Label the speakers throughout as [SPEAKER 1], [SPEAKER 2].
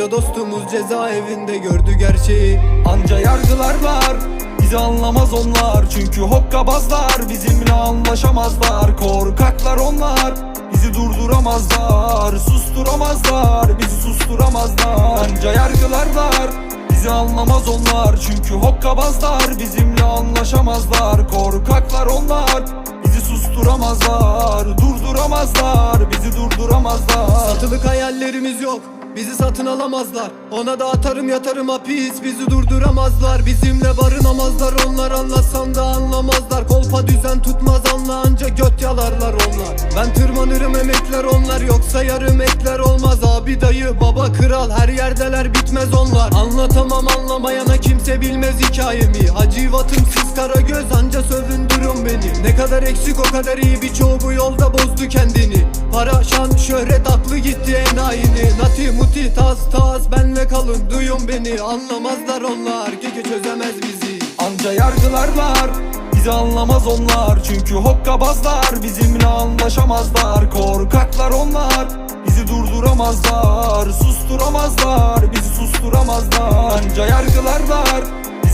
[SPEAKER 1] Onca dostumuz cezaevinde gördü gerçeği.
[SPEAKER 2] Anca yargılarlar Bizi anlamaz onlar. Çünkü hokkabazlar Bizimle anlaşamazlar. Korkaklar onlar Bizi durduramazlar. Susturamazlar Bizi susturamazlar. Anca yargılarlar Bizi anlamaz onlar. Çünkü hokkabazlar Bizimle anlaşamazlar. Korkaklar onlar Bizi susturamazlar. Durduramazlar Bizi durduramazlar.
[SPEAKER 1] Satılık hayallerimiz yok Bizi satın alamazlar. Ona da atarım yatarım hapis. Bizi durduramazlar. Bizimle barınamazlar. Onlar anlatsan da anlamazlar. Kolpa düzen tutmaz anla. Anca göt yalarlar onlar. Ben tırmanırım emekler onlar. Yoksa yarım ekler olmaz. Abi dayı baba kral. Her yerdeler bitmez onlar. Anlatamam anlamayana kimse bilmez hikayemi. Hacivatım siz kara göz. Anca Ne kadar eksik o kadar iyi. Birçoğu bu yolda bozdu kendini. Para şan şöhret aklı gitti enayini. Nati muti tas tas benle kalın duyun beni. Anlamazlar onlar keke çözemez bizi.
[SPEAKER 2] Anca yargılarlar Bizi anlamaz onlar. Çünkü hokkabazlar Bizimle anlaşamazlar. Korkaklar onlar Bizi durduramazlar. Susturamazlar Bizi susturamazlar. Anca yargılarlar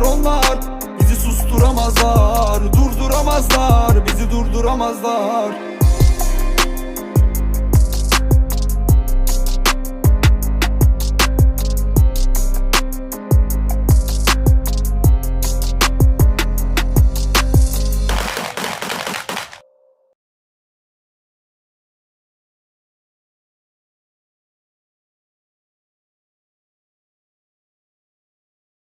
[SPEAKER 2] Korkaklar onlar. Bizi susturamazlar Durduramazlar Bizi durduramazlar